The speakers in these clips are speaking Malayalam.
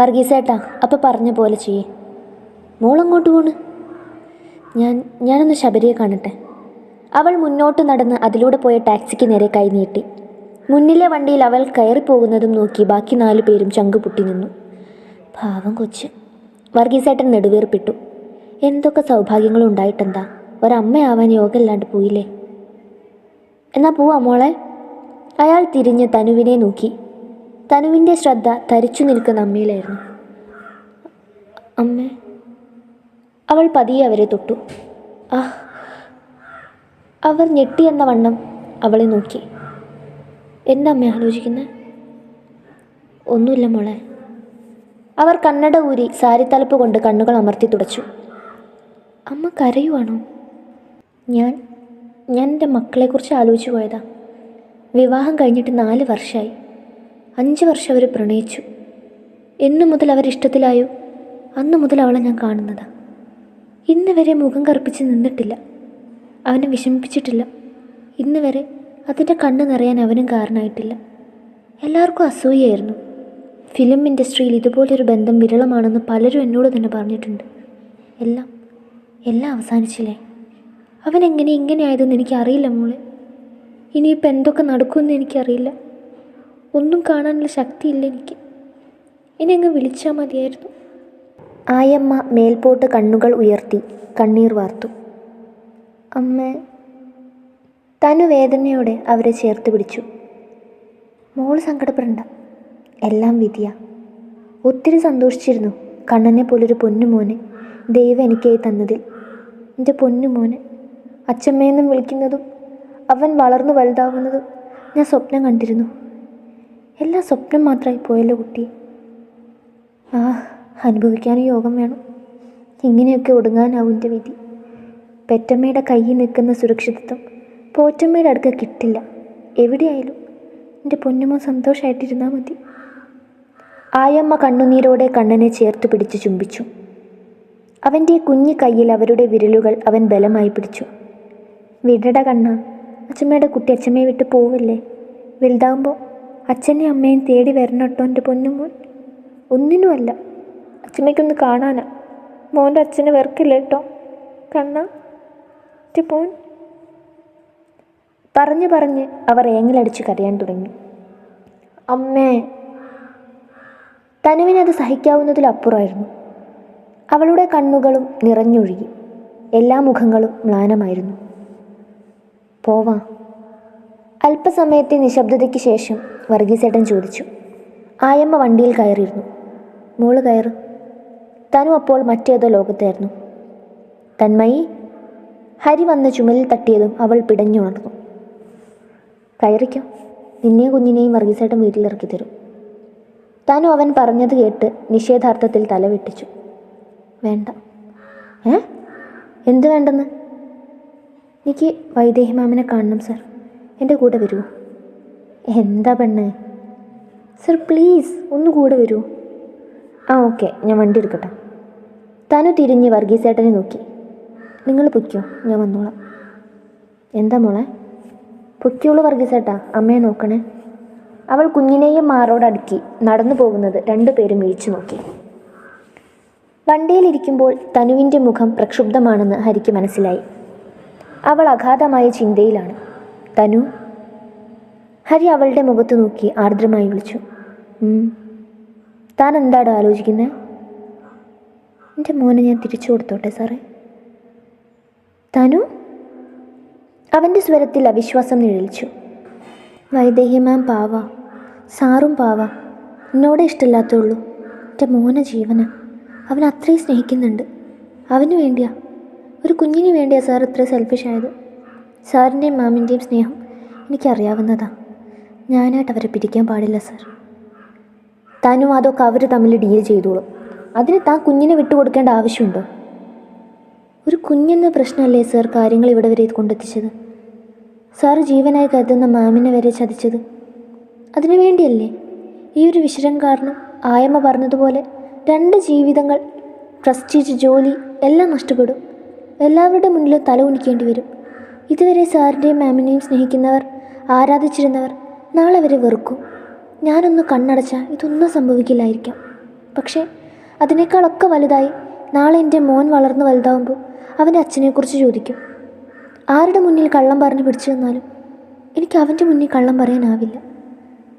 വർഗീസേട്ടാ അപ്പം പറഞ്ഞ പോലെ ചെയ്യേ. മോളങ്ങോട്ട് പോണ്. ഞാൻ ഞാനൊന്ന് ശബരിയെ കാണട്ടെ. അവൾ മുന്നോട്ട് നടന്ന് അതിലൂടെ പോയ ടാക്സിക്ക് നേരെ കൈ നീട്ടി. മുന്നിലെ വണ്ടിയിൽ അവൾ കയറിപ്പോകുന്നതും നോക്കി ബാക്കി നാലു പേരും ചങ്കു പൊട്ടി നിന്നു. പാവം കൊച്ച്. വർഗീസേട്ടൻ നെടുവേർപ്പിട്ടു. എന്തൊക്കെ സൗഭാഗ്യങ്ങളും ഉണ്ടായിട്ടെന്താ? ഒരമ്മയാവാൻ യോഗമില്ലാണ്ട് പോയില്ലേ? എന്നാ പോവാ മോളെ. അയാൾ തിരിഞ്ഞ് തനുവിനെ നോക്കി. തനുവിന്റെ ശ്രദ്ധ തരിച്ചു നിൽക്കുന്ന അമ്മയിലായിരുന്നു. അമ്മേ അവൾ പതിയെ അവരെ തൊട്ടു. ആ അവർ ഞെട്ടിയെന്ന വണ്ണം അവളെ നോക്കി. എന്താ അമ്മ ആലോചിക്കുന്നത് ഒന്നുമില്ല മോളെ. അവർ കണ്ണട ഊരി സാരിത്തലപ്പ് കൊണ്ട് കണ്ണുകൾ അമർത്തി തുടച്ചു. അമ്മ കരയുവാണോ? ഞാൻ ഞാൻ എന്റെ മക്കളെക്കുറിച്ച് ആലോചിച്ചു പോയതാ. വിവാഹം കഴിഞ്ഞിട്ട് നാല് വർഷമായി അഞ്ച് വർഷം അവർ പ്രണയിച്ചു. എന്നു മുതൽ അവരിഷ്ടത്തിലായോ? അന്നു മുതൽ അവളെ ഞാൻ കാണുന്നതാ. ഇന്ന് വരെ മുഖം കറുപ്പിച്ച് നിന്നിട്ടില്ല. അവനെ വിഷമിപ്പിച്ചിട്ടില്ല. ഇന്ന് വരെ അതിന്റെ കണ്ണ് നിറയാൻ അവനും കാരണമായിട്ടില്ല. എല്ലാവർക്കും അസൂയായിരുന്നു ഫിലിം ഇൻഡസ്ട്രിയിൽ ഇതുപോലൊരു ബന്ധം വിരളമാണെന്ന് പലരും എന്നോട് തന്നെ പറഞ്ഞിട്ടുണ്ട്. എല്ലാം എല്ലാം അവസാനിച്ചില്ലേ? അവനെങ്ങനെ എങ്ങനെ ഇങ്ങനെ ആയതെന്ന് എനിക്കറിയില്ല മോളെ. ഇനിയിപ്പോൾ എന്തൊക്കെ നടക്കുമെന്ന് എനിക്കറിയില്ല. ഒന്നും കാണാനുള്ള ശക്തിയില്ല എനിക്ക്. ഇനി അങ്ങ് വിളിച്ചാൽ മതിയായിരുന്നു. ആയമ്മ മേൽപോട്ട് കണ്ണുകൾ ഉയർത്തി കണ്ണീർ വാർത്തു. അമ്മ തനു വേദനയോടെ അവരെ ചേർത്ത് പിടിച്ചു. മോൾ സങ്കടപ്പെടണ്ട എല്ലാം വിധിയ. ഒത്തിരി സന്തോഷിച്ചിരുന്നു കണ്ണനെ പോലൊരു പൊന്നുമോനെ ദൈവം എനിക്കായി തന്നതിൽ. എന്റെ പൊന്നുമോനെ അച്ഛമ്മയെന്നും വിളിക്കുന്നതും അവൻ വളർന്നു വലുതാവുന്നതും ഞാൻ സ്വപ്നം കണ്ടിരുന്നു. എല്ലാം സ്വപ്നം മാത്രമായി പോയല്ലോ കുട്ടി. ആ അനുഭവിക്കാൻ യോഗം വേണം. ഇങ്ങനെയൊക്കെ ഒടുങ്ങാനാവും എന്റെ വിധി. പെറ്റമ്മയുടെ കയ്യിൽ നിൽക്കുന്ന സുരക്ഷിതത്വം പോറ്റമ്മയുടെ അടുക്ക കിട്ടില്ല. എവിടെയായാലും എന്റെ പൊന്നുമോ സന്തോഷമായിട്ടിരുന്നാൽ മതി. ആയമ്മ കണ്ണുനീരോടെ കണ്ണനെ ചേർത്ത് പിടിച്ച് ചുംബിച്ചു. അവന്റെ കുഞ്ഞു കയ്യിൽ അവരുടെ വിരലുകൾ അവൻ ബലമായി പിടിച്ചു. വിടട കണ്ണ അച്ഛമ്മയുടെ കുട്ടി അച്ഛമ്മയെ വിട്ട് പോവല്ലേ? വലുതാവുമ്പോൾ അച്ഛനെയും അമ്മയും തേടി വരണം കേട്ടോ എന്റെ പൊന്നുമോൻ ഒന്നിനുമല്ല. അച്ഛമ്മയ്ക്കൊന്ന് കാണാനാ. മോന്റെ അച്ഛനെ വെറുക്കില്ല കേട്ടോ കണ്ണ. എന്റെ പോൻ. പറഞ്ഞു പറഞ്ഞ് അവർ ഏങ്ങലടിച്ച് കരയാൻ തുടങ്ങി. അമ്മേ. തനുവിനത് സഹിക്കാവുന്നതിലപ്പുറമായിരുന്നു അവളുടെ കണ്ണുകളും നിറഞ്ഞൊഴുകി. എല്ലാ മുഖങ്ങളും മ്ലാനമായിരുന്നു. പോവാ. അല്പസമയത്തെ നിശബ്ദതയ്ക്ക് ശേഷം വർഗീസേട്ടൻ ചോദിച്ചു. ആയമ്മ വണ്ടിയിൽ കയറിയിരുന്നു. മോൾ കയറ്. തനു അപ്പോൾ മറ്റേതോ ലോകത്തായിരുന്നു. തന്മയി ഹരി വന്ന് ചുമലിൽ തട്ടിയതും അവൾ പിടഞ്ഞുണർന്നു കയറിക്കോ. നിന്നെയും കുഞ്ഞിനെയും വർഗീസേട്ടൻ വീട്ടിലിറക്കി തരും താനും അവൻ പറഞ്ഞത് കേട്ട് നിഷേധാർത്ഥത്തിൽ തല വെട്ടിച്ചു. വേണ്ട. ഏ? എന്ത് വേണ്ടെന്ന്? എനിക്ക് വൈദേഹി മാമനെ കാണണം സർ. എന്റെ കൂടെ വരുമോ എന്താ പെണ്ണ്? സർ പ്ലീസ് ഒന്ന് കൂടെ വരൂ. ആ ഓക്കെ ഞാൻ വണ്ടി എടുക്കട്ടെ. തനു തിരിഞ്ഞ് വർഗീസേട്ടനെ നോക്കി. നിങ്ങൾ പൊയ്ക്കോ ഞാൻ വന്നോളാം. എന്താ മോളെ? പൊയ്ക്കോളൂ വർഗീസേട്ടാ അമ്മയെ നോക്കണേ. അവൾ കുഞ്ഞിനെയും മാറോടടുക്കി നടന്നു പോകുന്നത് രണ്ടുപേരും വീഴ്ച നോക്കി. വണ്ടിയിലിരിക്കുമ്പോൾ തനുവിന്റെ മുഖം പ്രക്ഷുബ്ധമാണെന്ന് ഹരിക്ക് മനസ്സിലായി. അവൾ അഗാധമായ ചിന്തയിലാണ്. തനു ഹരി അവളുടെ മുഖത്ത് നോക്കി ആർദ്രമായി വിളിച്ചു. "ഉം. താൻ എന്താടോ ആലോചിക്കുന്നത് എന്റെ മോനെ ഞാൻ തിരിച്ചു കൊടുത്തോട്ടെ സാറേ. തനു? അവന്റെ സ്വരത്തിൽ അവിശ്വാസം നിഴലിച്ചു. വൈദേഹി മാം പാവ. സാറും പാവ. എന്നോടെ ഇഷ്ടമില്ലാത്തുള്ളൂ എന്റെ മോന ജീവന. അവൻ അത്രയും സ്നേഹിക്കുന്നുണ്ട്. അവന് വേണ്ടിയാ. ഒരു കുഞ്ഞിന് വേണ്ടിയാ സാർ ഇത്ര സെൽഫിഷായത് സാറിന്റെയും മാമിന്റെയും സ്നേഹം എനിക്കറിയാവുന്നതാ. ഞാനായിട്ട് അവരെ പിരിക്കാൻ പാടില്ല സർ. താനും അതൊക്കെ അവർ തമ്മിൽ ഡീൽ ചെയ്തോളും. അതിന് താൻ കുഞ്ഞിനെ വിട്ടുകൊടുക്കേണ്ട ആവശ്യമുണ്ടോ? ഒരു കുഞ്ഞെന്ന പ്രശ്നമല്ലേ സാർ കാര്യങ്ങൾ ഇവിടെ വരെ കൊണ്ടെത്തിച്ചത്? സാറ് ജീവനായി കരുതുന്ന മാമിനെ വരെ ചതിച്ചത്? അതിനു വേണ്ടിയല്ലേ? ഈ ഒരു വിശരം കാരണം ആയമ്മ പറഞ്ഞതുപോലെ രണ്ട് ജീവിതങ്ങൾ പ്രസ്റ്റീജ് ജോലി എല്ലാം നഷ്ടപ്പെടും. എല്ലാവരുടെ മുന്നിൽ തല ഉണിക്കേണ്ടി വരും. ഇതുവരെ സാറിന്റെയും മാമിനെയും സ്നേഹിക്കുന്നവർ ആരാധിച്ചിരുന്നവർ നാളെ വരെ വെറുക്കും. ഞാനൊന്ന് കണ്ണടച്ചാൽ ഇതൊന്നും സംഭവിക്കില്ലായിരിക്കാം. പക്ഷേ അതിനേക്കാളൊക്കെ വലുതായി നാളെ എന്റെ മോൻ വളർന്നു വലുതാവുമ്പോൾ അവന്റെ അച്ഛനെക്കുറിച്ച് ചോദിക്കും. ആരുടെ മുന്നിൽ കള്ളം പറഞ്ഞ് പിടിച്ചു തന്നാലും എനിക്ക് അവന്റെ മുന്നിൽ കള്ളം പറയാനാവില്ല.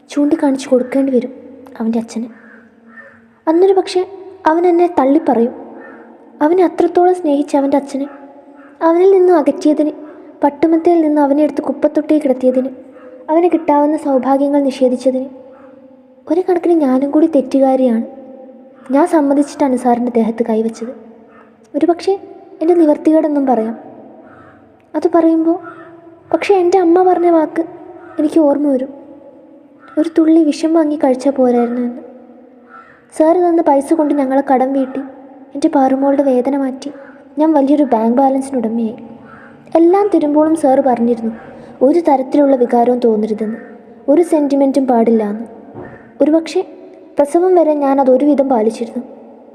ചൂണ്ടിക്കാണിച്ച് കൊടുക്കേണ്ടി വരും അവന്റെ അച്ഛന്. അന്നൊരു പക്ഷേ അവൻ എന്നെ തള്ളിപ്പറയും. അവനെ അത്രത്തോളം സ്നേഹിച്ച അവന്റെ അച്ഛനെ അവനിൽ നിന്ന് അകറ്റിയതിന് പട്ടുമത്തയിൽ നിന്ന് അവനെ എടുത്ത് കുപ്പത്തൊട്ടിയിൽ കിടത്തിയതിന് അവന് കിട്ടാവുന്ന സൗഭാഗ്യങ്ങൾ നിഷേധിച്ചതിന് ഒരു കണക്കിന് ഞാനും കൂടി തെറ്റുകാരിയാണ്. ഞാൻ സമ്മതിച്ചിട്ടാണ് സാറിന്റെ ദേഹത്ത് കൈവച്ചത്. ഒരു പക്ഷേ എന്റെ നിവർത്തികേടെന്നും പറയാം. അത് പറയുമ്പോൾ പക്ഷേ എന്റെ അമ്മ പറഞ്ഞ വാക്ക് എനിക്ക് ഓർമ്മ വരും. ഒരു തുള്ളി വിഷം വാങ്ങി കഴിച്ചാൽ പോരായിരുന്നു എന്ന്. സാറ് തന്ന പൈസ കൊണ്ട് ഞങ്ങളെ കടം വീട്ടി എന്റെ പാറുമോളുടെ വേദന മാറ്റി ഞാൻ വലിയൊരു ബാങ്ക് ബാലൻസിന് ഉടമയായി. എല്ലാം തരുമ്പോഴും സാറ് പറഞ്ഞിരുന്നു. ഒരു തരത്തിലുള്ള വികാരവും തോന്നരുതെന്ന്. ഒരു സെന്റിമെന്റും പാടില്ല എന്ന് ഒരുപക്ഷെ പ്രസവം വരെ ഞാൻ അതൊരുവിധം പാലിച്ചിരുന്നു.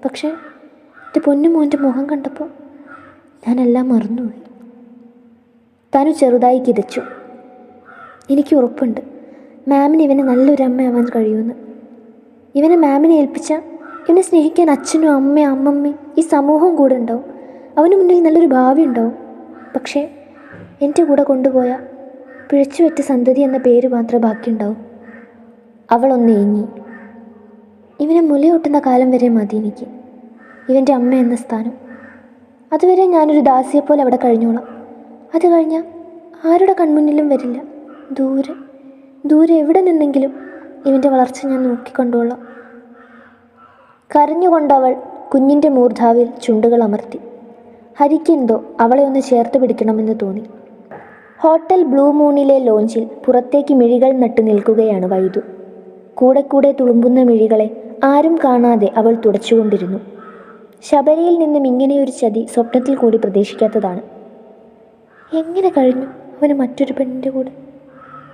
പക്ഷേ എന്റെ പൊന്നു മോന്റെ മുഖം കണ്ടപ്പോൾ ഞാനെല്ലാം മറന്നുപോയി. തനു ചെറുതായി കിതച്ചു. എനിക്ക് ഉറപ്പുണ്ട്. മാമിന് ഇവന് നല്ലൊരു അമ്മയാവാൻ കഴിയുമെന്ന്. ഇവനെ മാമിനെ ഏൽപ്പിച്ച ഇവനെ സ്നേഹിക്കാൻ അച്ഛനും അമ്മയും അമ്മമ്മയും ഈ സമൂഹവും കൂടെ ഉണ്ടാവും. അവന് മുന്നിൽ നല്ലൊരു ഭാവി ഉണ്ടാവും. പക്ഷേ എന്റെ കൂടെ കൊണ്ടുപോയ പിഴച്ചുപറ്റ സന്തതി എന്ന പേര് മാത്രമേ ബാക്കിയുണ്ടാവും. അവളൊന്ന് ഏങ്ങി ഇവനെ മുലയൂട്ടുന്ന കാലം വരെ മതി എനിക്ക്. ഇവന്റെ അമ്മ എന്ന സ്ഥാനം. അതുവരെ ഞാനൊരു ദാസിയെപ്പോലെ അവിടെ കഴിഞ്ഞോളാം. അത് കഴിഞ്ഞാൽ ആരുടെ കൺമുന്നിലും വരില്ല. ദൂരെ ദൂരെ എവിടെ നിന്നെങ്കിലും ഇവന്റെ വളർച്ച ഞാൻ നോക്കിക്കൊണ്ടോളാം. കരഞ്ഞുകൊണ്ടവൾ കുഞ്ഞിന്റെ മൂർധാവിൽ ചുണ്ടുകൾ അമർത്തി. ഹരിക്കെന്തോ അവളെ ഒന്ന് ചേർത്ത് പിടിക്കണമെന്ന് തോന്നി. ഹോട്ടൽ ബ്ലൂ മൂണിലെ ലോഞ്ചിൽ പുറത്തേക്ക് മിഴികൾ നട്ടു നിൽക്കുകയാണ് വൈദു. കൂടെ കൂടെ തുളുമ്പുന്ന മിഴികളെ ആരും കാണാതെ അവൾ തുടച്ചുകൊണ്ടിരുന്നു. ശബരിയിൽ നിന്നും ഇങ്ങനെയൊരു ചതി സ്വപ്നത്തിൽ കൂടി പ്രതീക്ഷിക്കാത്തതാണ്. എങ്ങനെ കഴിഞ്ഞു അവന് മറ്റൊരു പെണ്ണിന്റെ കൂടെ?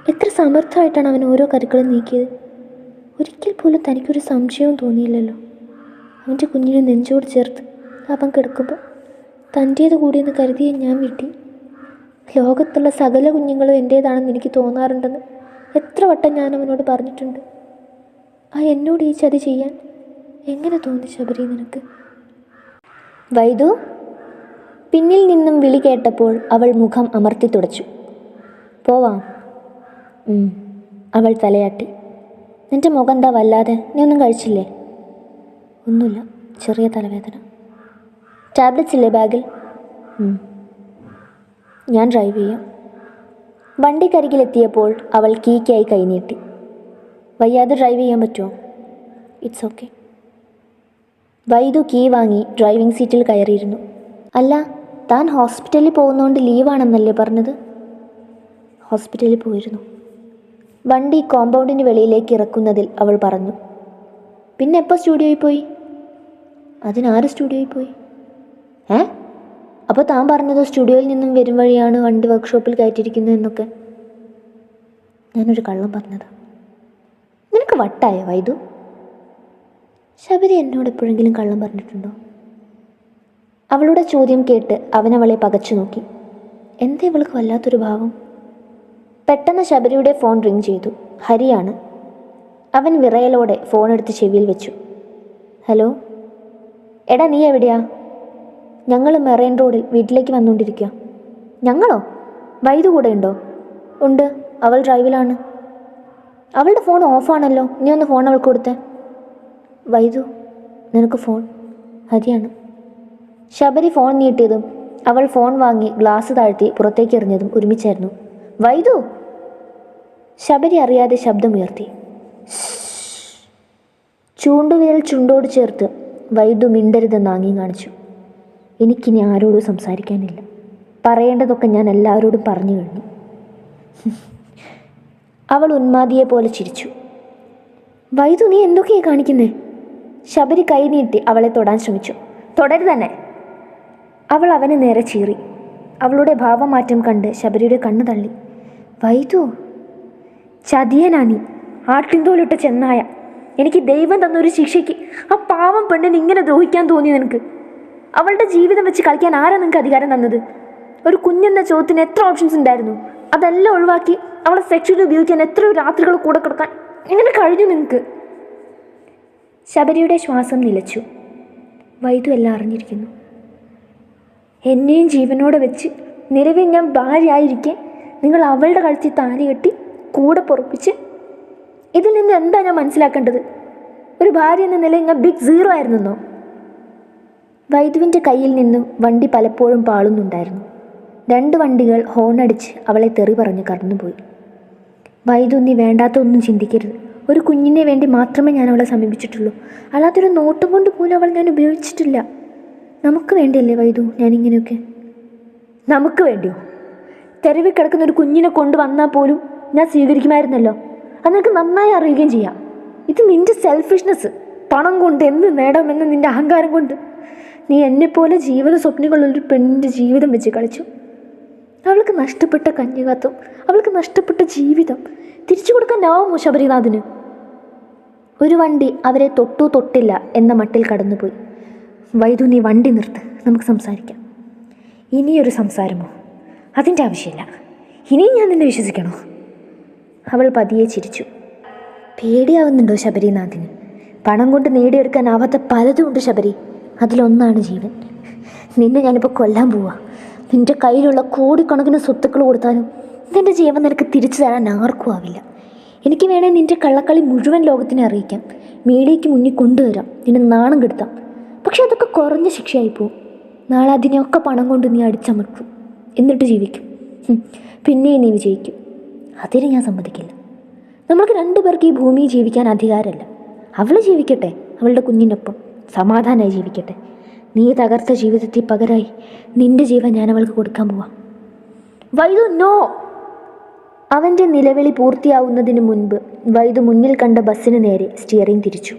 എത്ര സമർത്ഥമായിട്ടാണ് അവൻ ഓരോ കരുക്കളും നീക്കിയത്? ഒരിക്കൽ പോലും തനിക്കൊരു സംശയവും തോന്നിയില്ലല്ലോ. അവന്റെ കുഞ്ഞിനെ നെഞ്ചോട് ചേർത്ത് അവൻ കിടക്കുമ്പോൾ തന്റേത് കൂടിയെന്ന് കരുതിയ ഞാൻ വീട്ടി. ലോകത്തുള്ള സകല കുഞ്ഞുങ്ങളും എന്റേതാണെന്ന് എനിക്ക് തോന്നാറുണ്ടെന്ന് എത്ര വട്ടം ഞാൻ അവനോട് പറഞ്ഞിട്ടുണ്ട്. ആ എന്നോട് ഈ ചതി ചെയ്യാൻ എങ്ങനെ തോന്നി ശബരി നിനക്ക്? വൈദു പിന്നിൽ നിന്നും വിളി കേട്ടപ്പോൾ അവൾ മുഖം അമർത്തി തുടച്ചു. പോവാം. അവൾ തലയാട്ടി. നിന്റെ മുഖം എന്താ വല്ലാതെ? നീ ഒന്നും കഴിച്ചില്ലേ? ഒന്നുമില്ല ചെറിയ തലവേദന. ടാബ്ലറ്റ്സ് ഇല്ലേ ബാഗിൽ. ഞാൻ ഡ്രൈവ് ചെയ്യാം. വണ്ടിക്കരികിലെത്തിയപ്പോൾ അവൾ കീക്കായി കൈനീട്ടി വയ്യാതെ ഡ്രൈവ് ചെയ്യാൻ പറ്റുമോ? ഇറ്റ്സ് ഓക്കെ വൈദു കീ വാങ്ങി ഡ്രൈവിംഗ് സീറ്റിൽ കയറിയിരുന്നു. അല്ല താൻ ഹോസ്പിറ്റലിൽ പോകുന്നതുകൊണ്ട് ലീവാണെന്നല്ലേ പറഞ്ഞത്? ഹോസ്പിറ്റലിൽ പോയിരുന്നു. വണ്ടി കോമ്പൗണ്ടിന് വെളിയിലേക്ക് ഇറക്കുന്നതിൽ അവൾ പറഞ്ഞു. പിന്നെ എപ്പോൾ സ്റ്റുഡിയോയിൽ പോയി? അതിനാര് സ്റ്റുഡിയോയിൽ പോയി? ഏ? അപ്പോൾ താൻ പറഞ്ഞത് സ്റ്റുഡിയോയിൽ നിന്നും വരും വഴിയാണ് വണ്ടി വർക്ക്ഷോപ്പിൽ കയറ്റിയിരിക്കുന്നത് എന്നൊക്കെ. ഞാനൊരു കള്ളം പറഞ്ഞതാ. നിനക്ക് വട്ടായോ വൈദു? ശബരി എന്നോട് എപ്പോഴെങ്കിലും കള്ളം പറഞ്ഞിട്ടുണ്ടോ? അവളുടെ ചോദ്യം കേട്ട് അവനവളെ പകച്ചു നോക്കി. എന്താ ഇവൾക്ക് വല്ലാത്തൊരു ഭാവം? പെട്ടെന്ന് ശബരിയുടെ ഫോൺ റിങ് ചെയ്തു. ഹരിയാണ്. അവൻ വിറയലോടെ ഫോൺ എടുത്ത് ചെവിയിൽ വെച്ചു. ഹലോ? എടാ നീ എവിടെയാ? ഞങ്ങൾ മെറൈൻ റോഡിൽ വീട്ടിലേക്ക് വന്നുകൊണ്ടിരിക്കുക. ഞങ്ങളോ? വൈദു കൂടെ ഉണ്ടോ. ഉണ്ട് അവൾ ഡ്രൈവിലാണ്. അവളുടെ ഫോൺ ഓഫാണല്ലോ. നീ ഒന്ന് ഫോൺ അവൾക്ക് കൊടുത്തേ. വൈദു നിനക്ക് ഫോൺ. ഹരിയാണ്. ശബരി ഫോൺ നീട്ടിയതും അവൾ ഫോൺ വാങ്ങി ഗ്ലാസ് താഴ്ത്തി പുറത്തേക്ക് എറിഞ്ഞതും ഒരുമിച്ചായിരുന്നു. വൈദു! ശബരി അറിയാതെ ശബ്ദമുയർത്തി. ചൂണ്ടുവിരൽ ചുണ്ടോട് ചേർത്ത് വൈദു മിണ്ടരുതെന്ന് ആംഗ്യം കാണിച്ചു. എനിക്കിനി ആരോടും സംസാരിക്കാനില്ല. പറയേണ്ടതൊക്കെ ഞാൻ എല്ലാവരോടും പറഞ്ഞു കഴിഞ്ഞു. അവൾ ഉന്മാദിയെ പോലെ ചിരിച്ചു. വൈദു നീ എന്തൊക്കെയാ കാണിക്കുന്നേ? ശബരി കൈ നീട്ടി അവളെ തൊടാൻ ശ്രമിച്ചു. തുടരു തന്നെ അവൾ അവനെ നേരെ ചീറി. അവളുടെ ഭാവമാറ്റം കണ്ട് ശബരിയുടെ കണ്ണു തള്ളി. വൈദു ചതിയനാ നീ. ആട്ടിൻതോലിട്ട ചെന്നായ. എനിക്ക് ദൈവം തന്നൊരു ശിക്ഷയ്ക്ക് ആ പാവം പെണ്ണിന് ഇങ്ങനെ ദ്രോഹിക്കാൻ തോന്നി നിനക്ക്? അവളുടെ ജീവിതം വെച്ച് കളിക്കാൻ ആരാ നിങ്ങൾക്ക് അധികാരം തന്നത്? ഒരു കുഞ്ഞെന്ന ചോദ്യത്തിന് എത്ര ഓപ്ഷൻസ് ഉണ്ടായിരുന്നു? അതെല്ലാം ഒഴിവാക്കി അവളെ സെക്ഷലി ഉപയോഗിക്കാൻ എത്ര രാത്രികൾ കൂടെ കിടക്കാൻ എങ്ങനെ കഴിഞ്ഞു നിങ്ങൾക്ക് ശബരിയുടെ ശ്വാസം നിലച്ചു. വൈദ്യു എല്ലാം അറിഞ്ഞിരിക്കുന്നു. എന്നെയും ജീവനോടെ വെച്ച് നിലവിൽ ഞാൻ ഭാര്യയായിരിക്കെ നിങ്ങൾ അവളുടെ കഴുത്തിൽ താലി കെട്ടി കൂടെ പൊറപ്പിച്ച് ഇതിൽ നിന്ന് എന്താ ഞാൻ മനസ്സിലാക്കേണ്ടത്? ഒരു ഭാര്യ എന്ന നിലയിൽ ഞാൻ ബിഗ് സീറോ ആയിരുന്നെന്നോ വൈദ്യുവിന്റെ കയ്യിൽ നിന്നും വണ്ടി പലപ്പോഴും പാളുന്നുണ്ടായിരുന്നു. രണ്ട് വണ്ടികൾ ഹോണടിച്ച് അവളെ തെറി പറഞ്ഞ് കടന്നുപോയി. വൈദ്യു നീ വേണ്ടാത്ത ഒന്നും ചിന്തിക്കരുത്. ഒരു കുഞ്ഞിനെ വേണ്ടി മാത്രമേ ഞാൻ അവളെ സമീപിച്ചിട്ടുള്ളൂ. അല്ലാത്തൊരു നോട്ടും കൊണ്ട് പോലും അവൾ ഞാൻ ഉപയോഗിച്ചിട്ടില്ല. നമുക്ക് വേണ്ടിയല്ലേ വൈദു ഞാനിങ്ങനെയൊക്കെ നമുക്ക് വേണ്ടിയോ? തെരുവിൽ കിടക്കുന്ന ഒരു കുഞ്ഞിനെ കൊണ്ടുവന്നാൽ പോലും ഞാൻ സ്വീകരിക്കുമായിരുന്നല്ലോ. അത് നിനക്ക് നന്നായി അറിയുകയും ചെയ്യാം. ഇത് നിന്റെ സെൽഫിഷ്നെസ് പണം കൊണ്ട് എന്ത് നേടാമെന്ന് നിന്റെ അഹങ്കാരം കൊണ്ട്. നീ എന്നെപ്പോലെ ജീവിത സ്വപ്നങ്ങളുള്ളൊരു പെണ്ണിന്റെ ജീവിതം വെച്ച് കളിച്ചു. അവൾക്ക് നഷ്ടപ്പെട്ട കന്യകത്വം അവൾക്ക് നഷ്ടപ്പെട്ട ജീവിതം. തിരിച്ചു കൊടുക്കാനാവുമോ ശബരിനാഥിന് ഒരു വണ്ടി അവരെ തൊട്ടു തൊട്ടില്ല എന്ന മട്ടിൽ കടന്നുപോയി. വൈദ്യു നീ വണ്ടി നിർത്ത്. നമുക്ക് സംസാരിക്കാം. ഇനിയൊരു സംസാരമോ? അതിന്റെ ആവശ്യമില്ല. ഇനിയും ഞാൻ നിന്നെ വിശ്വസിക്കണോ? അവൾ പതിയെ ചിരിച്ചു. പേടിയാവുന്നുണ്ടോ ശബരിനാഥിന്? പണം കൊണ്ട് നേടിയെടുക്കാനാവാത്ത പലതുമുണ്ട് ശബരി. അതിലൊന്നാണ് ജീവൻ. നിന്നെ ഞാനിപ്പോൾ കൊല്ലാൻ പോവാ. നിന്റെ കയ്യിലുള്ള കോടിക്കണക്കിന് സ്വത്തുക്കൾ കൊടുത്താലും നിന്റെ ജീവൻ നിനക്ക് തിരിച്ചു തരാൻ ആർക്കും ആവില്ല. എനിക്ക് വേണേൽ നിന്റെ കള്ളക്കളി മുഴുവൻ ലോകത്തിനെ അറിയിക്കാം. മീഡിയയ്ക്ക് മുന്നിൽ കൊണ്ടുവരാം. നിന്നെ നാണം കെടുത്താം. പക്ഷെ അതൊക്കെ കുറഞ്ഞ ശിക്ഷയായി പോവും. നാളെ അതിനെയൊക്കെ പണം കൊണ്ട് നീ അടിച്ചമർക്കും. എന്നിട്ട് ജീവിക്കും. പിന്നെ പിന്നെയും നീ വിജയിക്കും. അതിന് ഞാൻ സമ്മതിക്കില്ല. നമ്മൾക്ക് രണ്ടു പേർക്ക് ഈ ഭൂമിയിൽ ജീവിക്കാൻ അധികാരമല്ല. അവൾ ജീവിക്കട്ടെ അവളുടെ കുഞ്ഞിനൊപ്പം. സമാധാനമായി ജീവിക്കട്ടെ. നീ തകർത്ത ജീവിതത്തിൽ പകരമായി നിന്റെ ജീവൻ ഞാൻ അവൾക്ക് കൊടുക്കാൻ പോവാം. വൈദു നോ! അവന്റെ നിലവിളി പൂർത്തിയാവുന്നതിന് മുൻപ് വൈദു മുന്നിൽ കണ്ട ബസ്സിന് നേരെ സ്റ്റിയറിംഗ് തിരിച്ചു.